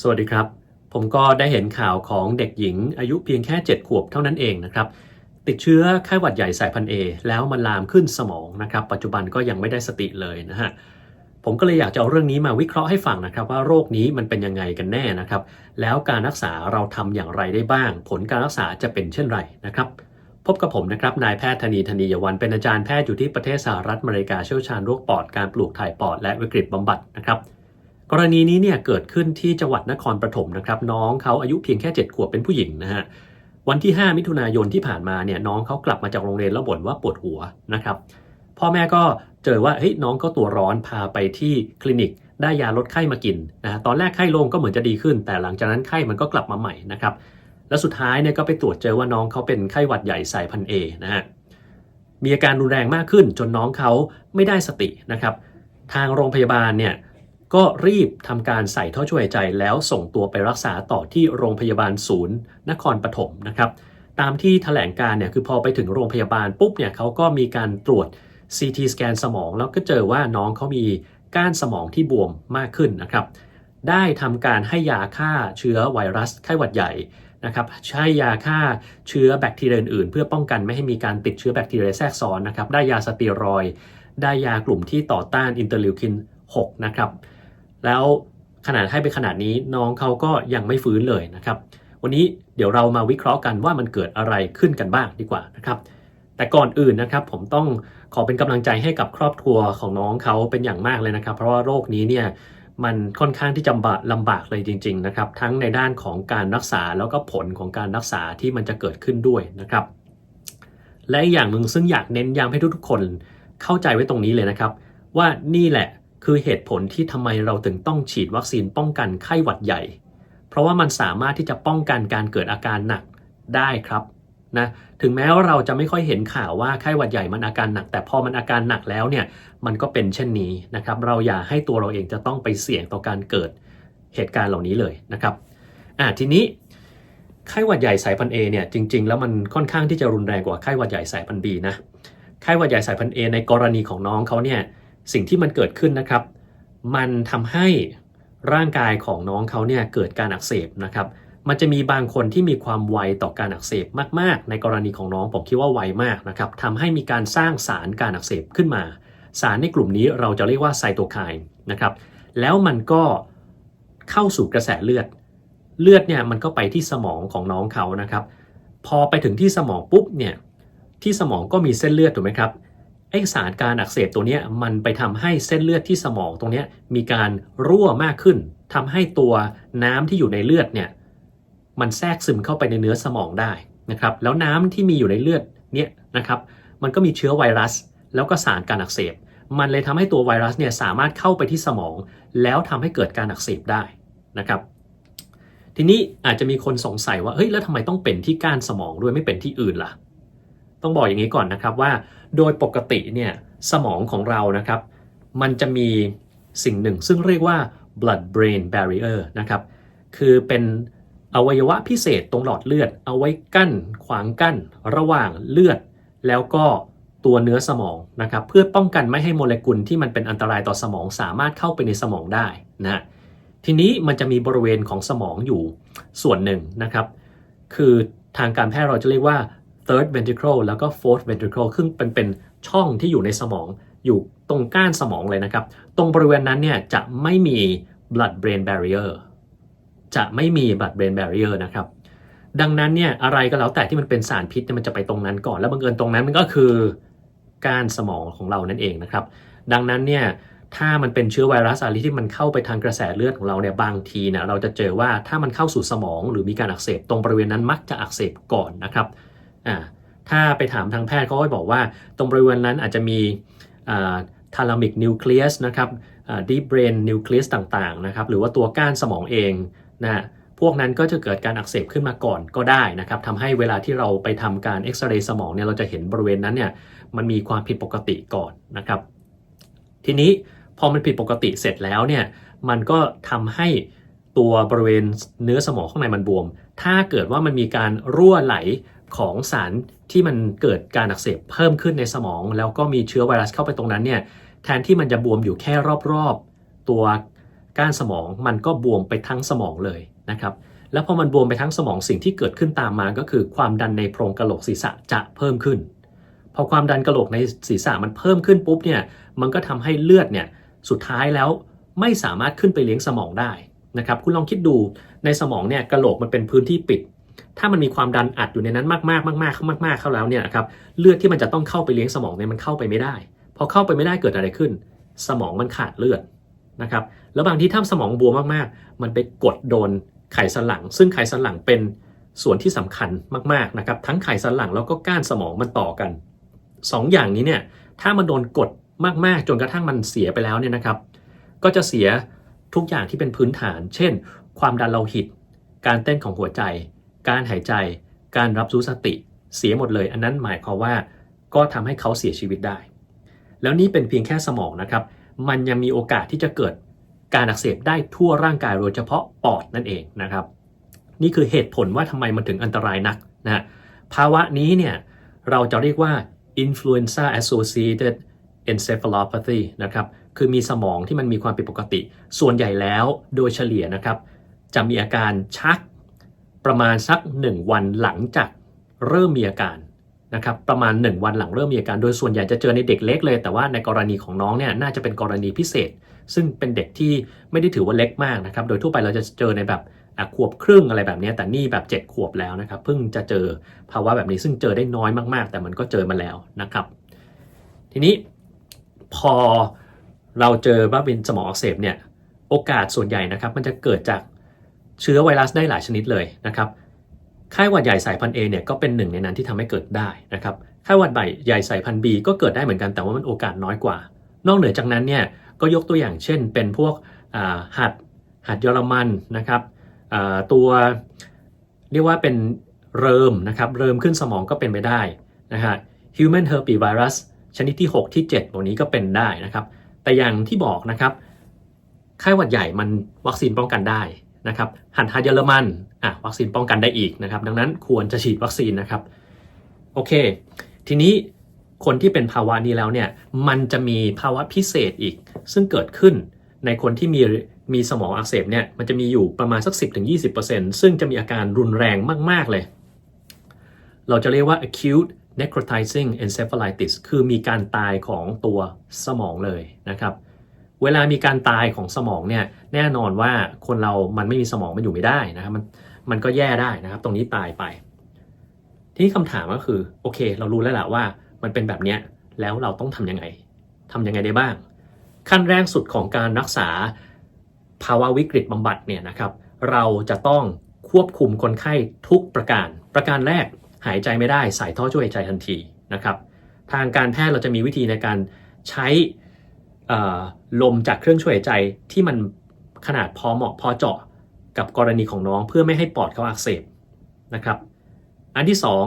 สวัสดีครับ ผมก็ได้เห็นข่าวของเด็กหญิง อายุเพียงแค่ 7 ขวบเท่านั้นเองนะครับ ติดเชื้อไข้หวัดใหญ่สายพันธุ์ A แล้วมันลามขึ้นสมองนะครับ ปัจจุบันก็ยังไม่ได้สติเลยนะฮะผมก็เลยอยากจะเอาเรื่องนี้มาวิเคราะห์ให้ฟังนะครับว่าโรคนี้มันเป็นยังไงกันแน่นะครับ แล้วการรักษาเราทำอย่างไรได้บ้าง ผลการรักษาจะเป็นเช่นไรนะครับ พบกับผมนะครับนายแพทย์ธนีธนียวันเป็นอาจารย์แพทย์อยู่ที่ประเทศสหรัฐอเมริกาเชี่ยวชาญโรคปอดการปลูกถ่ายปอดและวิกฤตบำบัดนะครับ กรณีนี้เนี่ยเกิดขึ้นที่จังหวัดนครปฐมนะครับ น้องเขาอายุเพียงแค่ 7 ขวบเป็นผู้หญิงนะฮะวันที่ 5 มิถุนายนที่ผ่านมาเนี่ยน้องเขากลับมาจากโรงเรียนแล้วบ่นว่าปวดหัวนะครับพ่อแม่ก็เจอว่าเฮ้ยน้องก็ตัวร้อนพาไปที่คลินิกได้ยาลดไข้มากินนะตอนแรกไข้ลงก็เหมือนจะดีขึ้น แต่หลังจากนั้นไข้มันก็กลับมาใหม่นะครับแล้วสุดท้ายเนี่ยก็ไปตรวจเจอว่าน้องเขาเป็นไข้หวัดใหญ่สายพันเอนะฮะมีอาการรุนแรงมากขึ้นจนน้องเขาไม่ได้สตินะครับ ทางโรงพยาบาลเนี่ย ก็รีบทำการใส่ท่อช่วยหายใจแล้วส่งตัวไปรักษาต่อที่โรงพยาบาลศูนย์ นครปฐมนะครับ ตามที่แถลงการเนี่ยคือพอไปถึงโรงพยาบาลปุ๊บเนี่ยเขาก็มีการตรวจ CT สแกนสมอง แล้วก็เจอว่าน้องเขามีก้านสมองที่บวมมากขึ้นนะครับ ได้ทำการให้ยาฆ่าเชื้อไวรัสไข้หวัดใหญ่นะครับใช้ยาฆ่าเชื้อแบคทีเรียอื่นๆเพื่อป้องกันไม่ให้มีการติดเชื้อแบคทีเรียแทรกซ้อนนะครับ ได้ยาสเตียรอย ได้ยากลุ่มที่ต่อต้านอินเตอร์ลิวคิน 6 นะครับ แล้วขนาดให้ไปขนาดนี้น้องเขาก็ยังไม่ฟื้นเลยนะครับ วันนี้เดี๋ยวเรามาวิเคราะห์กันว่ามันเกิดอะไรขึ้นกันบ้างดีกว่านะครับ แต่ก่อนอื่นนะครับผมต้องขอเป็นกำลังใจให้กับครอบครัวของน้องเขาเป็นอย่างมากเลยนะครับ เพราะว่าโรคนี้เนี่ยมันค่อนข้างที่จะลำบากเลยจริง ๆ นะครับ ทั้งในด้านของการรักษาแล้วก็ผลของการรักษาที่มันจะเกิดขึ้นด้วยนะครับ และอีกอย่างหนึ่งซึ่งอยากเน้นย้ำให้ทุกๆคนเข้าใจไว้ตรงนี้เลยนะครับ ว่านี่แหละ คือเหตุผลที่ทำไมเราถึงต้องฉีดวัคซีนป้องกันไข้หวัดใหญ่ เพราะว่ามันสามารถที่จะป้องกันการเกิดอาการหนักได้ครับนะถึงแม้ว่าเราจะไม่ค่อยเห็นข่าวว่าไข้หวัดใหญ่มันอาการหนัก แต่พอมันอาการหนักแล้วเนี่ยมันก็เป็นเช่นนี้นะครับ เราอย่าให้ตัวเราเองจะต้องไปเสี่ยงต่อการเกิดเหตุการณ์เหล่านี้เลยนะครับอ่าทีนี้ไข้หวัดใหญ่สายพันธุ์ A เนี่ยจริง ๆ แล้วมันค่อนข้างที่จะรุนแรงกว่าไข้หวัดใหญ่สายพันธุ์ B นะไข้หวัดใหญ่สายพันธุ์ A ในกรณีของน้องเขาเนี่ย สิ่งที่มันเกิดขึ้นนะครับ มันทำให้ร่างกายของน้องเขาเนี่ยเกิดการอักเสบนะครับ มันจะมีบางคนที่มีความไวต่อการอักเสบมาก ๆ ในกรณีของน้องผมคิดว่าไวมากนะครับทำให้มีการสร้างสารการอักเสบขึ้นมา สารในกลุ่มนี้เราจะเรียกว่าไซโตไคน์นะครับ แล้วมันก็เข้าสู่กระแสเลือด เลือดเนี่ยมันก็ไปที่สมองของน้องเขานะครับ พอไปถึงที่สมองปุ๊บเนี่ยที่สมองก็มีเส้นเลือดถูกไหมครับ ไอสารการอักเสบตัวนี้มันไปทำให้เส้นเลือดที่สมองตรงนี้มีการรั่วมากขึ้นทำให้ตัวน้ำที่อยู่ในเลือดเนี่ยมันแทรกซึมเข้าไปในเนื้อสมองได้นะครับแล้วน้ำที่มีอยู่ในเลือดเนี่ยนะครับมันก็มีเชื้อไวรัส แล้วก็สารการอักเสบ มันเลยทำให้ตัวไวรัสเนี่ยสามารถเข้าไปที่สมอง แล้วทำให้เกิดการอักเสบได้นะครับทีนี้อาจจะมีคนสงสัยว่าเฮ้ยแล้วทำไมต้องเป็นที่ก้านสมองด้วยไม่เป็นที่อื่นล่ะ ต้องบอกอย่างนี้ก่อนนะครับว่า โดยปกติเนี่ยสมองของเรานะครับ มันจะมีสิ่งหนึ่ง ซึ่งเรียกว่า blood brain barrier นะครับ คือเป็นอวัยวะพิเศษตรงหลอดเลือด เอาไว้กั้นขวางกั้น ระหว่างเลือด แล้วก็ตัวเนื้อสมองนะครับ เพื่อป้องกันไม่ให้โมเลกุลที่มันเป็นอันตรายต่อสมองสามารถเข้าไปในสมองได้นะทีนี้มันจะมีบริเวณของสมองอยู่ส่วนหนึ่งนะครับ คือทางการแพทย์เราจะเรียกว่า third ventricle แล้วก็ fourth ventricle ซึ่งเป็นเป็นช่องที่อยู่ในสมองอยู่ตรงก้านสมองเลยนะครับ ตรงบริเวณนั้นเนี่ยจะไม่มี blood brain barrier จะไม่มี blood brain barrier นะครับ ดังนั้นเนี่ยอะไรก็แล้วแต่ที่มันเป็นสารพิษเนี่ยมันจะไปตรงนั้นก่อน แล้วบังเอิญตรงนั้นมันก็คือก้านสมองของเรานั่นเองนะครับ ดังนั้นเนี่ยถ้ามันเป็นเชื้อไวรัสอะไรที่มันเข้าไปทางกระแสเลือดของเราเนี่ยบางทีเนี่ยเราจะเจอว่าถ้ามันเข้าสู่สมองหรือมีการอักเสบตรงบริเวณนั้นมักจะอักเสบก่อนนะครับ อ่าถ้าไปถามทางแพทย์เขาก็บอกว่า ตรงบริเวณนั้นอาจจะมีทารามิกนิวเคลียสนะครับดีเบรนนิวเคลียสต่างๆนะครับหรือว่าตัวก้านสมองเองนะพวกนั้นก็จะเกิดการอักเสบขึ้นมาก่อนก็ได้นะครับทำให้เวลาที่เราไปทำการเอ็กซเรย์สมองเนี่ยเราจะเห็นบริเวณนั้นเนี่ยมันมีความผิดปกติก่อนนะครับ ทีนี้พอมันผิดปกติเสร็จแล้วเนี่ยมันก็ทำให้ตัวบริเวณเนื้อสมองข้างในมันบวม ถ้าเกิดว่ามันมีการรั่วไหล ของสารที่มันเกิดการอักเสบเพิ่มขึ้นในสมอง แล้วก็มีเชื้อไวรัสเข้าไปตรงนั้นเนี่ยแทนที่มันจะบวมอยู่แค่รอบๆ ตัวก้านสมองมันก็บวมไปทั้งสมองเลยนะครับแล้วพอมันบวมไปทั้งสมองสิ่งที่เกิดขึ้นตามมาก็คือความดันในโพรงกะโหลกศีรษะจะเพิ่มขึ้น พอความดันกะโหลกในศีรษะมันเพิ่มขึ้นปุ๊บเนี่ยมันก็ทำให้เลือดเนี่ยสุดท้ายแล้วไม่สามารถขึ้นไปเลี้ยงสมองได้นะครับคุณลองคิดดูในสมองเนี่ยกะโหลกมันเป็นพื้นที่ปิด ถ้ามันมีความดันอัดอยู่ในนั้นมากๆมากๆมากๆมากๆเข้าแล้วเนี่ยนะครับเลือดที่มันจะต้องเข้าไปเลี้ยงสมองเนี่ยมันเข้าไปไม่ได้ พอเข้าไปไม่ได้เกิดอะไรขึ้น สมองมันขาดเลือดนะครับแล้วบางทีถ้าสมองบวมมากๆ มันไปกดโดนไขสันหลัง ซึ่งไขสันหลังเป็นส่วนที่สำคัญมากๆนะครับทั้งไขสันหลังแล้วก็ก้านสมองมันต่อกันสองอย่างนี้เนี่ยถ้ามันโดนกดมากๆ จนกระทั่งมันเสียไปแล้วเนี่ยนะครับ ก็จะเสียทุกอย่างที่เป็นพื้นฐาน เช่น ความดันโลหิต การเต้นของหัวใจ การหายใจ การรับรู้สติ เสียหมดเลย อันนั้นหมายความว่าก็ทำให้เขาเสียชีวิตได้ แล้วนี่เป็นเพียงแค่สมองนะครับ มันยังมีโอกาสที่จะเกิดการอักเสบได้ทั่วร่างกายโดยเฉพาะปอดนั่นเองนะครับ นี่คือเหตุผลว่าทำไมมันถึงอันตรายนักนะภาวะนี้เนี่ยเราจะเรียกว่า influenza associated encephalopathy นะครับ คือมีสมองที่มันมีความผิดปกติ ส่วนใหญ่แล้วโดยเฉลี่ยนะครับ จะมีอาการชัก ประมาณสัก 1 วันหลังจากเริ่มมีอาการนะครับประมาณ 1 วันหลังเริ่มมีอาการโดยส่วนใหญ่จะเจอในเด็กเล็กเลย แต่ว่าในกรณีของน้องเนี่ยน่าจะเป็นกรณีพิเศษ ซึ่งเป็นเด็กที่ไม่ได้ถือว่าเล็กมากนะครับโดยทั่วไปเราจะเจอในแบบขวบครึ่งอะไรแบบนี้แต่นี่แบบ 7 ขวบแล้วนะครับเพิ่งจะเจอภาวะแบบนี้ซึ่งเจอได้น้อยมากๆ แต่มันก็เจอมาแล้วนะครับ ทีนี้พอเราเจอว่าเป็นสมองอักเสบเนี่ยโอกาสส่วนใหญ่นะครับมันจะเกิดจาก เชื้อไวรัสได้หลายชนิดเลยนะครับไข้หวัดใหญ่สายพันธุ์ A เนี่ยก็เป็นหนึ่งในนั้นที่ทำให้เกิดได้นะครับไข้หวัดใหญ่สายพันธุ์ B ก็เกิดได้เหมือนกันแต่ว่ามันโอกาสน้อยกว่า นอกเหนือจากนั้นเนี่ยก็ยกตัวอย่างเช่น เป็นพวกหัดหัดเยอรมันนะครับตัวเรียกว่าเป็นเริมนะครับเริมขึ้นสมองก็เป็นไปได้นะฮะ human herpesvirus ชนิดที่ 6 ที่ 7 ตัวนี้ก็เป็นได้นะครับ แต่อย่างที่บอกนะครับไข้หวัดใหญ่มันวัคซีนป้องกันได้ นะครับหันฮาเยอรมันอะวัคซีนป้องกันได้อีกนะครับ ดังนั้นควรจะฉีดวัคซีนนะครับโอเค ทีนี้คนที่เป็นภาวะนี้แล้วเนี่ยมันจะมีภาวะพิเศษอีก ซึ่งเกิดขึ้นในคนที่มีมีสมองอักเสบเนี่ยมันจะมีอยู่ประมาณสัก 10-20%ซึ่งจะมีอาการรุนแรงมาก ๆ เลย เราจะเรียกว่า acute necrotizing encephalitis คือมีการตายของตัวสมองเลยนะครับ เวลามีการตายของสมองเนี่ยแน่นอนว่าคนเรามันไม่มีสมองมันอยู่ไม่ได้นะครับมันมันก็แย่ได้นะครับ ตรงนี้ตายไป ทีนี้คำถามก็คือโอเค เรารู้แล้วแหละว่า มันเป็นแบบเนี้ยแล้วเราต้องทำยังไงทำยังไงได้บ้าง ขั้นแรกสุดของการรักษาภาวะวิกฤตบำบัดเนี่ยนะครับ เราจะต้องควบคุมคนไข้ทุกประการ ประการแรกหายใจไม่ได้ใส่ท่อช่วยหายใจทันทีนะครับ ทางการแพทย์เราจะมีวิธีในการใช้ ลมจากเครื่องช่วยหายใจที่มันขนาดพอเหมาะพอเจาะกับกรณีของน้องเพื่อไม่ให้ปอดเขาอักเสบนะครับ อันที่สอง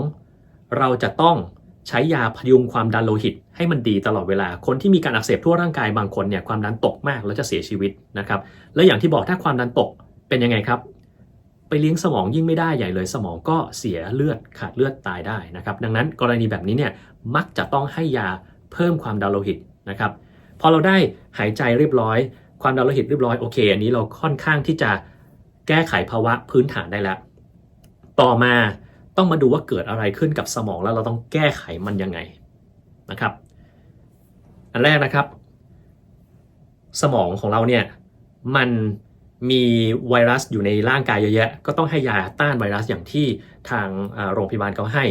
เราจะต้องใช้ยาพยุงความดันโลหิต ให้มันดีตลอดเวลา คนที่มีการอักเสบทั่วร่างกายบางคนเนี่ยความดันตกมากแล้วจะเสียชีวิตนะครับ แล้วอย่างที่บอกถ้าความดันตกเป็นยังไงครับ ไปเลี้ยงสมองยิ่งไม่ได้ใหญ่เลยสมองก็เสียเลือดขาดเลือดตายได้นะครับ ดังนั้นกรณีแบบนี้เนี่ยมักจะต้องให้ยาเพิ่มความดันโลหิตนะครับ พอเราได้หายใจเรียบร้อย ความดันโลหิตเรียบร้อยโอเค อันนี้เราค่อนข้างที่จะแก้ไขภาวะพื้นฐานได้แล้ว ต่อมาต้องมาดูว่าเกิดอะไรขึ้นกับสมองแล้วเราต้องแก้ไขมันยังไงนะครับ อันแรกนะครับ สมองของเราเนี่ยมันมีไวรัสอยู่ในร่างกายเยอะแยะ ก็ต้องให้ยาต้านไวรัสอย่างที่ทางโรงพยาบาลเขาให้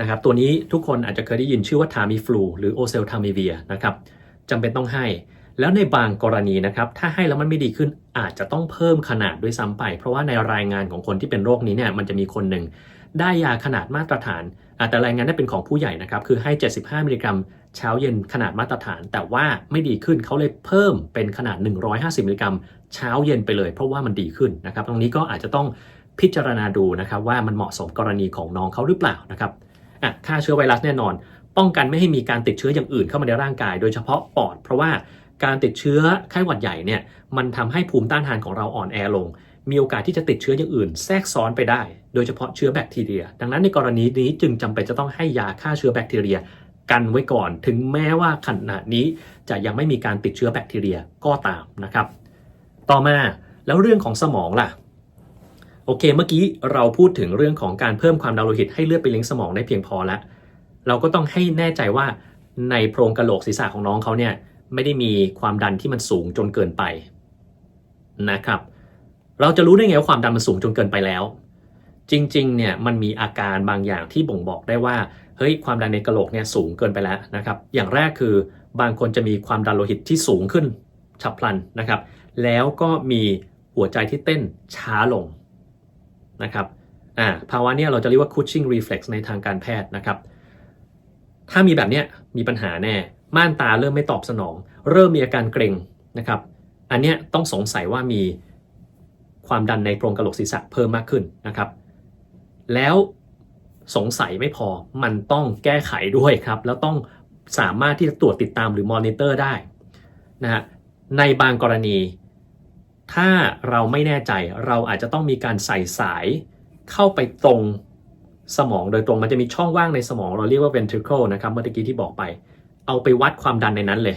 นะครับ ตัวนี้ทุกคนอาจจะเคยได้ยินชื่อว่าทามิฟลูหรือโอเซลทามิเวียนะครับ จำเป็นต้องให้ แล้วในบางกรณีนะครับ ถ้าให้แล้วมันไม่ดีขึ้นอาจจะต้องเพิ่มขนาดด้วยซ้ำไป เพราะว่าในรายงานของคนที่เป็นโรคนี้เนี่ยมันจะมีคนหนึ่งได้ยาขนาดมาตรฐาน แต่รายงานได้เป็นของผู้ใหญ่นะครับ คือให้ 75 มิลลิกรัม เช้าเย็นขนาดมาตรฐาน แต่ว่าไม่ดีขึ้นเขาเลยเพิ่มเป็นขนาด 150 มิลลิกรัม เช้าเย็นไปเลย เพราะว่ามันดีขึ้นนะครับ ตรงนี้ก็อาจจะต้องพิจารณาดูนะครับว่ามันเหมาะสมกรณีของน้องเขาหรือเปล่านะครับอะฆ่าเชื้อไวรัสแน่นอน ป้องกันไม่ให้มีการติดเชื้ออย่างอื่นเข้ามาในร่างกาย โดยเฉพาะปอด เพราะว่าการติดเชื้อไข้หวัดใหญ่เนี่ยมันทำให้ภูมิต้านทานของเราอ่อนแอลง มีโอกาสที่จะติดเชื้ออย่างอื่น แทรกซ้อนไปได้ โดยเฉพาะเชื้อแบคทีเรีย ดังนั้นในกรณีนี้จึงจำเป็นจะต้องให้ยาฆ่าเชื้อแบคทีเรีย กันไว้ก่อน ถึงแม้ว่าขณะนี้จะยังไม่มีการติดเชื้อแบคทีเรียก็ตามนะครับ ต่อมาแล้วเรื่องของสมองล่ะโอเค เมื่อกี้เราพูดถึงเรื่องของการเพิ่มความดันโลหิตให้เลือดไปเลี้ยงสมองได้เพียงพอแล้ว เราก็ต้องให้แน่ใจว่าในโพรงกระโหลกศีรษะของน้องเขาเนี่ยไม่ได้มีความดันที่มันสูงจนเกินไปนะครับ เราจะรู้ได้ไงว่าความดันมันสูงจนเกินไปแล้ว จริงๆเนี่ยมันมีอาการบางอย่างที่บ่งบอกได้ว่าเฮ้ยความดันในกระโหลกเนี่ยสูงเกินไปแล้วนะครับ อย่างแรกคือบางคนจะมีความดันโลหิตที่สูงขึ้นฉับพลันนะครับ แล้วก็มีหัวใจที่เต้นช้าลงนะครับอ่าภาวะเนี้ยเราจะเรียกว่า Cushing reflex ในทางการแพทย์นะครับ ถ้ามีแบบเนี้ยมีปัญหาแน่ ม่านตาเริ่มไม่ตอบสนอง เริ่มมีอาการเกร็งนะครับ อันเนี้ยต้องสงสัยว่ามีความดันในโพรงกระโหลกศีรษะเพิ่มมากขึ้นนะครับ แล้วสงสัยไม่พอมันต้องแก้ไขด้วยครับ แล้วต้องสามารถที่จะตรวจติดตามหรือมอนิเตอร์ได้นะฮะในบางกรณี ถ้าเราไม่แน่ใจเราอาจจะต้องมีการใส่สายเข้าไปตรง สมองโดยตรงมันจะมีช่องว่างในสมองเราเรียกว่า ventricle นะครับเมื่อกี้ที่บอกไป เอาไปวัดความดันในนั้นเลย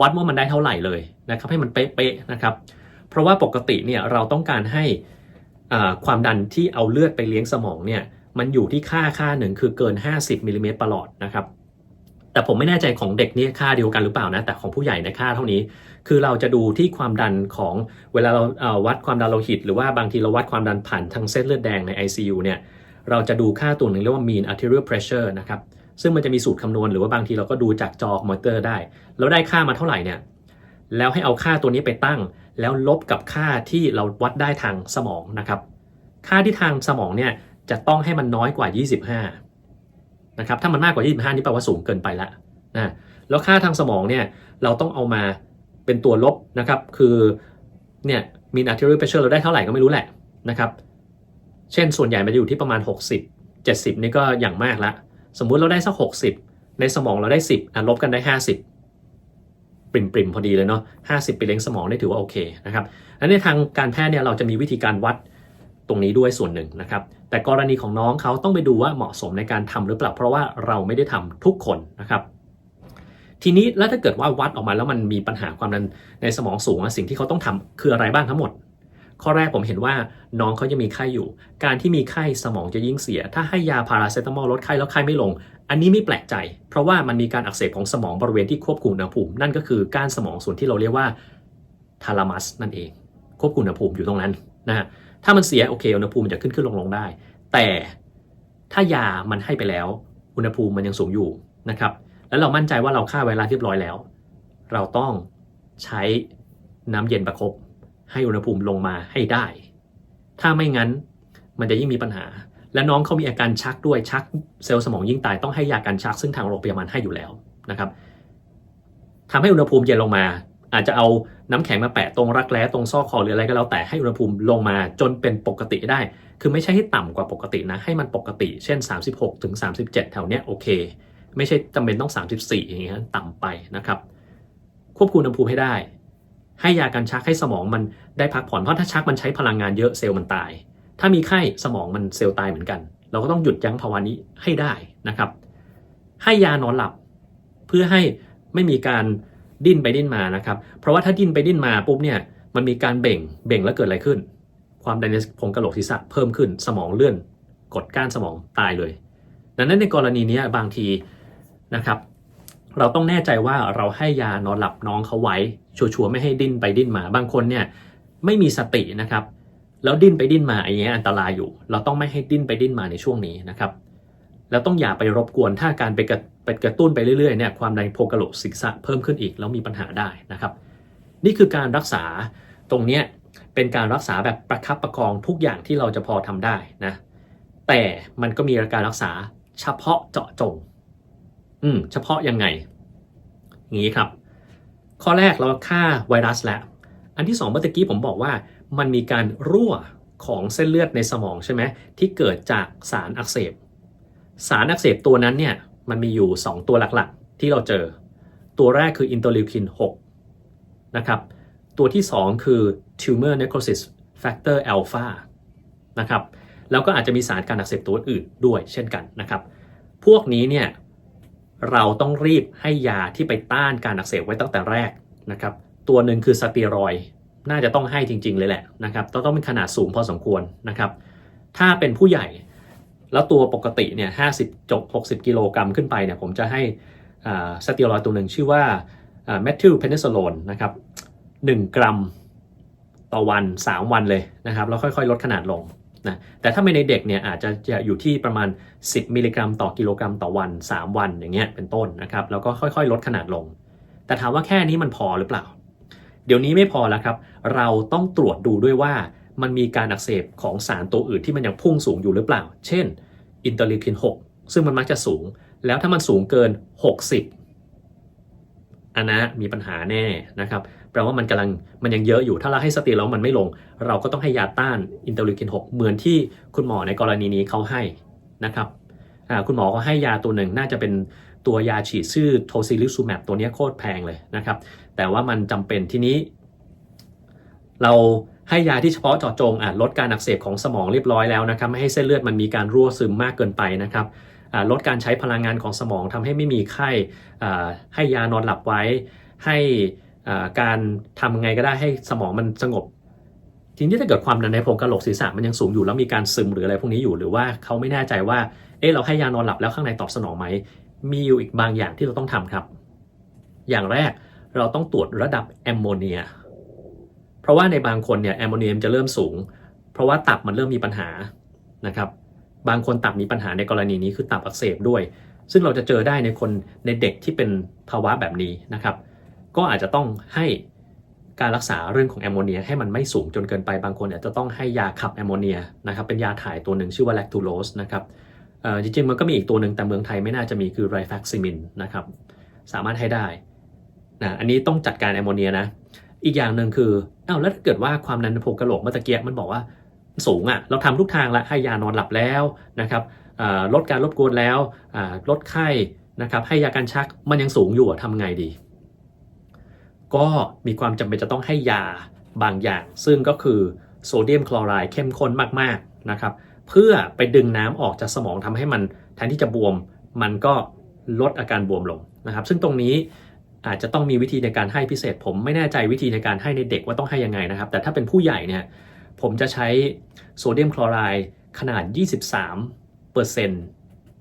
วัดว่ามันได้เท่าไหร่เลยนะครับให้มันเป๊ะๆนะครับ เพราะว่าปกติเนี่ยเราต้องการให้อ่าความดันที่เอาเลือดไปเลี้ยงสมองเนี่ยมันอยู่ที่ค่าค่าหนึ่งคือเกิน 50มิลลิเมตรประหลอดนะครับแต่ผมไม่แน่ใจของเด็กนี่ค่าเดียวกันหรือเปล่านะแต่ของผู้ใหญ่ในค่าเท่านี้ คือเราจะดูที่ความดันของเวลาเราอ่อวัดความดันโลหิต หรือว่าบางทีเราวัดความดันผ่านทางเส้นเลือดแดงใน ICU เนี่ย เราจะดูค่าตัวหนึ่งเรียกว่า mean arterial pressure นะครับ ซึ่งมันจะมีสูตรคำนวณหรือว่าบางทีเราก็ดูจากจอมอนิเตอร์ได้ แล้วได้ค่ามาเท่าไหร่เนี่ย แล้วให้เอาค่าตัวนี้ไปตั้ง แล้วลบกับค่าที่เราวัดได้ทางสมองนะครับ ค่าที่ทางสมองเนี่ยจะต้องให้มันน้อยกว่า 25 นะครับ ถ้ามันมากกว่า 25 นี่แปลว่าสูงเกินไปล้วนะ แล้วค่าทางสมองเนี่ยเราต้องเอามาเป็นตัวลบนะครับ คือเนี่ย mean arterial pressure เราได้เท่าไหร่ก็ไม่รู้แหละนะครับ เช่นส่วนใหญ่มันอยู่ที่ประมาณ 60 70 นี่ก็อย่างมากละ สมมุติเราได้สัก 60 ในสมองเราได้ 10อะลบกันได้ 50 ปริมปริมพอดีเลยเนาะ50 ไปเลี้ยงสมองได้ถือว่าโอเคนะครับอันในทางการแพทย์เนี่ยเราจะมีวิธีการวัดตรงนี้ด้วยส่วนหนึ่งนะครับ แต่กรณีของน้องเขาต้องไปดูว่าเหมาะสมในการทำหรือเปล่า เพราะว่าเราไม่ได้ทำทุกคนนะครับ ทีนี้แล้วถ้าเกิดว่าวัดออกมาแล้วมันมีปัญหาความดันในสมองสูงสิ่งที่เขาต้องทำคืออะไรบ้างทั้งหมด ข้อแรกผมเห็นว่าน้องเขายังมีไข้อยู่ การที่มีไข้สมองจะยิ่งเสีย ถ้าให้ยาพาราเซตามอลลดไข้แล้วไข้ไม่ลง อันนี้ไม่แปลกใจ เพราะว่ามันมีการอักเสบของสมองบริเวณที่ควบคุมอุณหภูมิ นั่นก็คือก้านสมองส่วนที่เราเรียกว่าทาลามัสนั่นเอง ควบคุมอุณหภูมิอยู่ตรงนั้นนะฮะถ้ามันเสียโอเคอุณหภูมิมันจะขึ้นขึ้นลงลงได้ แต่ถ้ายามันให้ไปแล้ว อุณหภูมิมันยังสูงอยู่นะครับแล้วเรามั่นใจว่าเราฆ่าไวรัสเรียบร้อยแล้ว เราต้องใช้น้ำเย็นประคบ ให้อุณหภูมิลงมาให้ได้ ถ้าไม่งั้นมันจะยิ่งมีปัญหา และน้องเขามีอาการชักด้วยชักเซลล์สมองยิ่งตายต้องให้ยากันชัก ซึ่งทางโรงพยาบาลให้อยู่แล้วนะครับทำให้อุณหภูมิเย็นลงมา อาจจะเอาน้ำแข็งมาแปะตรงรักแร้ตรงซอกคอหรืออะไรก็แล้วแต่ให้อุณหภูมิลงมาจนเป็นปกติได้ คือไม่ใช่ให้ต่ำกว่าปกตินะ ให้มันปกติ เช่น 36ถึง37 แถวเนี้ยโอเค ไม่ใช่จำเป็นต้อง 34 อย่างเงี้ยต่ำไปนะครับ ควบคุมอุณหภูมิให้ได้ ให้ยากันชักให้สมองมันได้พักผ่อนเพราะถ้าชักมันใช้พลังงานเยอะเซลล์มันตาย ถ้ามีไข้สมองมันเซลล์ตายเหมือนกัน เราก็ต้องหยุดยั้งภาวะนี้ให้ได้นะครับ ให้ยานอนหลับ เพื่อให้ไม่มีการดิ้นไปดิ้นมานะครับ เพราะว่าถ้าดิ้นไปดิ้นมาปุ๊บเนี่ยมันมีการเบ่งเบ่งแล้วเกิดอะไรขึ้น ความดันในโพรงกระโหลกศีรษะเพิ่มขึ้นสมองเลื่อน กดก้านสมองตายเลยดังนั้นในกรณีนี้บางทีนะครับ เราต้องแน่ใจว่าเราให้ยานอนหลับน้องเขาไว้ ชัวร์ๆไม่ให้ดิ้นไปดิ้นมา บางคนเนี่ยไม่มีสตินะครับ แล้วดิ้นไปดิ้นมาอย่างเงี้ยอันตรายอยู่ เราต้องไม่ให้ดิ้นไปดิ้นมาในช่วงนี้นะครับ แล้วต้องอย่าไปรบกวนถ้าการไปกระไปกระตุ้นไปเรื่อยๆเนี่ยความดันโพกระโหลกศีรษะเพิ่มขึ้นอีกแล้วมีปัญหาได้นะครับ นี่คือการรักษาตรงเนี้ยเป็นการรักษาแบบประคับประคองทุกอย่างที่เราจะพอทำได้นะแต่มันก็มีการรักษาเฉพาะเจาะจง อืม เฉพาะยังไง อย่างนี้ครับ ข้อแรกเราฆ่าไวรัสแล้วอันที่สองเมื่อกี้ผมบอกว่ามันมีการรั่วของเส้นเลือดในสมองใช่ไหมที่เกิดจากสารอักเสบ สารอักเสบตัวนั้นเนี่ยมันมีอยู่ 2 ตัวหลักๆ ที่เราเจอ ตัวแรกคืออินเตอร์ลิวคิน 6 นะครับ ตัวที่ 2 คือ tumor necrosis factor alpha นะครับแล้วก็อาจจะมีสารการอักเสบตัวอื่นด้วยเช่นกันนะครับ พวกนี้เนี่ย เราต้องรีบให้ยาที่ไปต้านการอักเสบไว้ตั้งแต่แรกนะครับ ตัวหนึ่งคือสเตียรอยน่าจะต้องให้จริง ๆ เลยแหละนะครับต้องต้องเป็นขนาดสูงพอสมควรนะครับ ถ้าเป็นผู้ใหญ่ แล้วตัวปกติเนี่ยห้าสิบจบหกสิบกิโลกรัมขึ้นไปเนี่ยผมจะให้สเตียรอยตัวหนึ่งชื่อว่าแมทธิวเพนิซิลลนนะครับหนึ่งกรัมต่อวัน 3 วันเลยนะครับ แล้วค่อยๆ ลดขนาดลง นะแต่ถ้าเป็นในเด็กเนี่ยอาจจะจะอยู่ที่ประมาณ 10 มิลลิกรัม ต่อกิโลกรัมต่อวัน 3 วันอย่างเงี้ยเป็นต้นนะครับแล้วก็ค่อยๆ ลดขนาดลง แต่ถามว่าแค่นี้มันพอหรือเปล่า เดี๋ยวนี้ไม่พอแล้วครับ เราต้องตรวจดูด้วยว่ามันมีการอักเสบของสารตัวอื่นที่มันยังพุ่งสูงอยู่หรือเปล่า เช่นอินเตอร์ลีคิน 6 ซึ่งมันมักจะสูง แล้วถ้ามันสูงเกิน 60อันนะมีปัญหาแน่นะครับ แปลว่ามันกำลังมันยังเยอะอยู่ ถ้าเราให้สเตียรอยด์แล้วมันไม่ลง เราก็ต้องให้ยาต้านอินเตอร์ลีคิน 6 เหมือนที่คุณหมอในกรณีนี้เขาให้นะครับคุณหมอเขาให้ยาตัวหนึ่งน่าจะเป็นตัวยาฉีดชื่อโทซิลิซูแมปตัวนี้โคตรแพงเลยนะครับ แต่ว่ามันจำเป็นที่นี้ เราให้ยาที่เฉพาะเจาะจงะลดการอักเสบของสมองเรียบร้อยแล้วนะครับไม่ให้เส้นเลือดมันมีการรั่วซึมมากเกินไปนะครับลดการใช้พลังงานของสมองทำให้ไม่มีไข้ให้ยานอนหลับไว้ให้ การทำไงก็ได้ให้สมองมันสงบทีนี้ถ้าเกิดความดันในโพรงกะโหลกศีรษะมันยังสูงอยู่แล้วมีการซึมหรืออะไรพวกนี้อยู่หรือว่าเขาไม่แน่ใจว่าเออเราให้ยานอนหลับแล้วข้างในตอบสนองไหมมีอยู่อีกบางอย่างที่เราต้องทำครับ อย่างแรกเราต้องตรวจระดับแอมโมเนีย เพราะว่าในบางคนเนี่ยแอมโมเนียมจะเริ่มสูง เพราะว่าตับมันเริ่มมีปัญหานะครับบางคนตับมีปัญหาในกรณีนี้คือตับอักเสบด้วย ซึ่งเราจะเจอได้ในคนในเด็กที่เป็นภาวะแบบนี้นะครับ ก็อาจจะต้องให้การรักษาเรื่องของแอมโมเนียให้มันไม่สูงจนเกินไปบางคนอาจจะต้องให้ยาขับแอมโมเนียนะครับเป็นยาถ่ายตัวหนึ่งชื่อว่าแลคตูโลสนะครับจริงๆมันก็มีอีกตัวหนึ่งแต่เมืองไทยไม่น่าจะมีคือไรแฟกซิมินนะครับสามารถให้ได้นะอันนี้ต้องจัดการแอมโมเนียนะอีกอย่างหนึ่งคืออ้าวแล้วถ้าเกิดว่าความดันโพกระโหลกเมื่อตะเกียบมันบอกว่าสูงอะ่ะเราทำทุกทางแล้วให้ยานอนหลับแล้วนะครับลดการรบกวนแล้วลดไข้นะครับให้ยาการชักมันยังสูงอยู่อะทำไงดี ก็มีความจำเป็นจะต้องให้ยาบางอย่าง ซึ่งก็คือโซเดียมคลอไรด์เข้มข้นมากๆนะครับเพื่อไปดึงน้ำออกจากสมองทำให้มันแทนที่จะบวม มันก็ลดอาการบวมลงนะครับ ซึ่งตรงนี้อาจจะต้องมีวิธีในการให้พิเศษ ผมไม่แน่ใจวิธีในการให้ในเด็กว่าต้องให้ยังไงนะครับ แต่ถ้าเป็นผู้ใหญ่เนี่ยผมจะใช้โซเดียมคลอไรด์ขนาด 23เปอร์เซ็นต์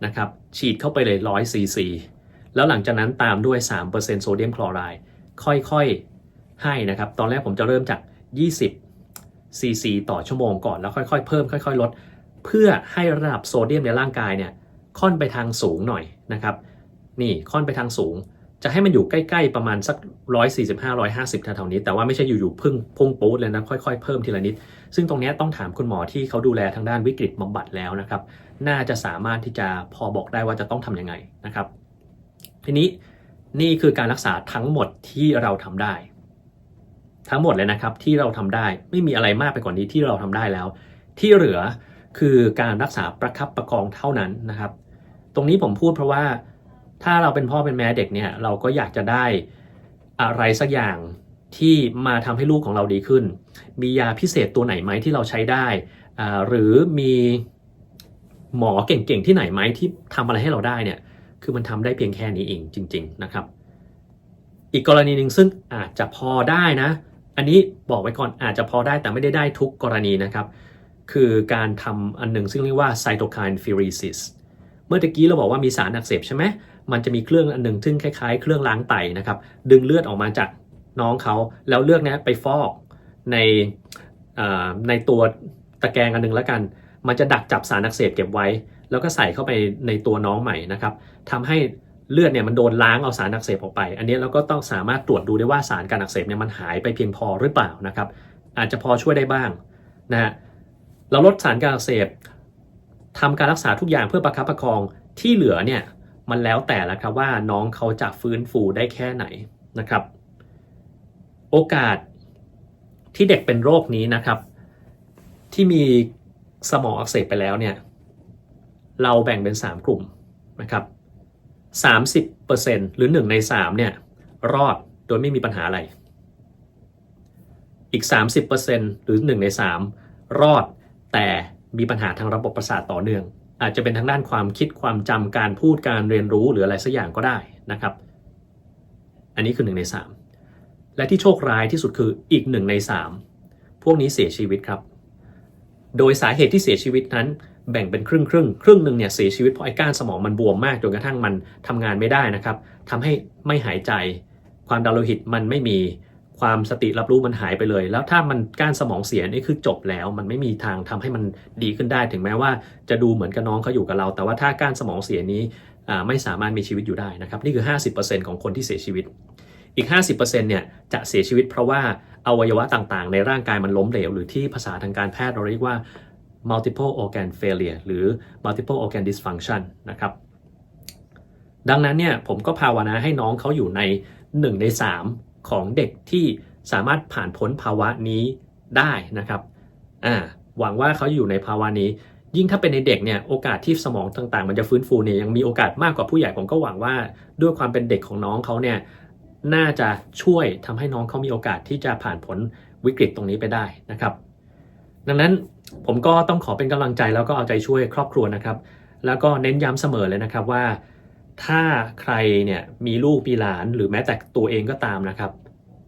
นะครับฉีดเข้าไปเลย100ซีซีแล้วหลังจากนั้นตามด้วย3%โซเดียมคลอไรด์ ค่อยๆให้นะครับ ตอนแรกผมจะเริ่มจาก 20 ซีซีต่อชั่วโมงก่อน แล้วค่อยๆ เพิ่มค่อยๆ ลด เพื่อให้ระดับโซเดียมในร่างกายเนี่ยค่อนไปทางสูงหน่อยนะครับ นี่ค่อนไปทางสูง จะให้มันอยู่ใกล้ๆ ประมาณสัก 145 150แถวๆนี้ แต่ว่าไม่ใช่อยู่ๆพึ่งพุ่งปู๊ดเลยนะ ค่อยๆ เพิ่มทีละนิด ซึ่งตรงนี้ต้องถามคุณหมอที่เขาดูแลทางด้านวิกฤตบำบัดแล้วนะครับ น่าจะสามารถที่จะพอบอกได้ว่าจะต้องทำยังไงนะครับ ทีนี้ นี่คือการรักษาทั้งหมดที่เราทำได้ ทั้งหมดเลยนะครับที่เราทำได้ไม่มีอะไรมากไปกว่านี้ที่เราทำได้แล้ว ที่เหลือคือการรักษาประคับประคองเท่านั้นนะครับ ตรงนี้ผมพูดเพราะว่าถ้าเราเป็นพ่อเป็นแม่เด็กเนี่ยเราก็อยากจะได้อะไรสักอย่างที่มาทำให้ลูกของเราดีขึ้น มียาพิเศษตัวไหนไหมที่เราใช้ได้อ่าหรือมีหมอเก่งๆที่ไหนไหมที่ทำอะไรให้เราได้เนี่ย คือมันทำได้เพียงแค่นี้เองจริง ๆนะครับ อีกกรณีหนึ่งซึ่งอาจจะพอได้นะ อันนี้บอกไว้ก่อนอาจจะพอได้แต่ไม่ได้ได้ทุกกรณีนะครับ คือการทำอันหนึ่งซึ่งเรียกว่า cytokine pheresis เมื่อตะกี้เราบอกว่ามีสารอักเสบใช่ไหมมันจะมีเครื่องอันหนึ่งซึ่งคล้ายๆ เครื่องล้างไตนะครับ ดึงเลือดออกมาจากน้องเขา แล้วเลือดนี้ไปฟอกในในตัวตะแกรงอันหนึงแล้วกัน มันจะดักจับสารอักเสบเก็บไว้ แล้วก็ใส่เข้าไปในตัวน้องใหม่นะครับทำให้เลือดเนี่ยมันโดนล้างเอาสารอักเสบออกไป อันนี้เราก็ต้องสามารถตรวจดูได้ว่าสารการอักเสบเนี่ยมันหายไปเพียงพอหรือเปล่านะครับ อาจจะพอช่วยได้บ้างนะฮะเราลดสารการอักเสบทำการรักษาทุกอย่างเพื่อประคับประคองที่เหลือเนี่ยมันแล้วแต่ละครับว่าน้องเขาจะฟื้นฟูได้แค่ไหนนะครับ โอกาสที่เด็กเป็นโรคนี้นะครับ ที่มีสมองอักเสบไปแล้วเนี่ย เราแบ่งเป็น 3 กลุ่มนะครับ30%หรือ 1 ใน3เนี่ยรอดโดยไม่มีปัญหาอะไร อีก 30%หรือ 1 ใน 3 รอดแต่มีปัญหาทางระบบประสาทต่อเนื่อง อาจจะเป็นทางด้านความคิดความจำการพูดการเรียนรู้หรืออะไรสักอย่างก็ได้นะครับ อันนี้คือ 1 ใน 3 และที่โชคร้ายที่สุดคืออีกหนึ่งในสามพวกนี้เสียชีวิตครับ โดยสาเหตุที่เสียชีวิตนั้น แบ่งเป็นครึ่งครึ่งครึ่งหนึ่งเนี่ยเสียชีวิตเพราะไอ้ก้านสมองมันบวมมากจนกระทั่งมันทำงานไม่ได้นะครับทำให้ไม่หายใจ ความดันโลหิตมันไม่มีความสติรับรู้มันหายไปเลย แล้วถ้ามันก้านสมองเสียนี่คือจบแล้ว มันไม่มีทางทำให้มันดีขึ้นได้ถึงแม้ว่าจะดูเหมือนกับน้องเขาอยู่กับเรา แต่ว่าถ้าก้านสมองเสียนี้ไม่สามารถมีชีวิตอยู่ได้นะครับนี่คือ 50%ของคนที่เสียชีวิต อีก 50%เนี่ยจะเสียชีวิตเพราะว่าอวัยวะต่างๆ ในร่างกายมันล้มเหลว หรือที่ภาษาทางการแพทย์เราเรียกว่า multiple organ failure หรือ multiple organ dysfunction นะครับ ดังนั้นเนี่ยผมก็ภาวนาให้น้องเขาอยู่ใน 1 ใน 3 ของเด็กที่สามารถผ่านพ้นภาวะนี้ได้นะครับอ่าหวังว่าเขาอยู่ในภาวะนี้ ยิ่งถ้าเป็นในเด็กเนี่ยโอกาสที่สมองต่างๆ มันจะฟื้นฟูเนี่ยยังมีโอกาสมากกว่าผู้ใหญ่ผมก็หวังว่าด้วยความเป็นเด็กของน้องเขาเนี่ยน่าจะช่วยทำให้น้องเขามีโอกาสที่จะผ่านพ้นวิกฤตตรงนี้ไปได้นะครับ ดังนั้น ผมก็ต้องขอเป็นกำลังใจแล้วก็เอาใจช่วยครอบครัวนะครับ แล้วก็เน้นย้ำเสมอเลยนะครับว่า ถ้าใครเนี่ยมีลูกมีหลานหรือแม้แต่ตัวเองก็ตามนะครับ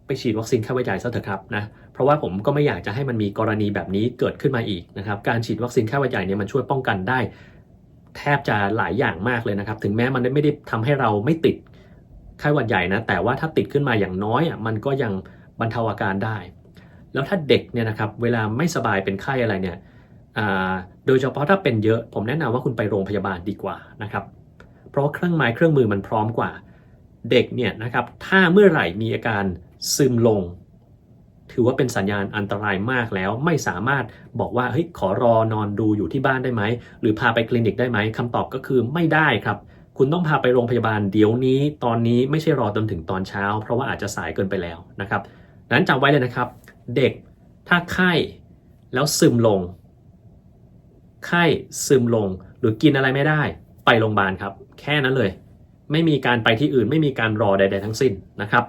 ไปฉีดวัคซีนไข้หวัดใหญ่ซะเถอะครับนะเพราะว่าผมก็ไม่อยากจะให้มันมีกรณีแบบนี้เกิดขึ้นมาอีกนะครับ การฉีดวัคซีนไข้หวัดใหญ่เนี่ยมันช่วยป้องกันได้ แทบจะหลายอย่างมากเลยนะครับ ถึงแม้มันไม่ได้ทำให้เราไม่ติดไข้หวัดใหญ่นะแต่ว่าถ้าติดขึ้นมาอย่างน้อยอะมันก็ยังบรรเทาอาการได้ แล้วถ้าเด็กเนี่ยนะครับเวลาไม่สบายเป็นไข้อะไรเนี่ยโดยเฉพาะถ้าเป็นเยอะ ผมแนะนำว่าคุณไปโรงพยาบาลดีกว่านะครับ เพราะเครื่องไม้เครื่องมือมันพร้อมกว่า เด็กเนี่ยนะครับถ้าเมื่อไหร่มีอาการซึมลง ถือว่าเป็นสัญญาณอันตรายมากแล้ว ไม่สามารถบอกว่าเฮ้ยขอรอนอนดูอยู่ที่บ้านได้ไหมหรือพาไปคลินิกได้ไหมคำตอบก็คือไม่ได้ครับ คุณต้องพาไปโรงพยาบาลเดี๋ยวนี้ ตอนนี้ไม่ใช่รอจนถึงตอนเช้า เพราะว่าอาจจะสายเกินไปแล้วนะครับนั้นจำไว้เลยนะครับ เด็กถ้าไข้แล้วซึมลง ไข้ซึมลง หรือกินอะไรไม่ได้ ไปโรงพยาบาลครับ แค่นั้นเลย ไม่มีการไปที่อื่น ไม่มีการรอใด ๆ ทั้งสิ้นนะครับ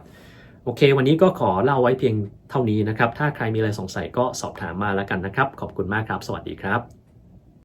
โอเค วันนี้ก็ขอเล่าไว้เพียงเท่านี้นะครับ ถ้าใครมีอะไรสงสัยก็สอบถามมาแล้วกันนะครับ ขอบคุณมากครับ สวัสดีครับ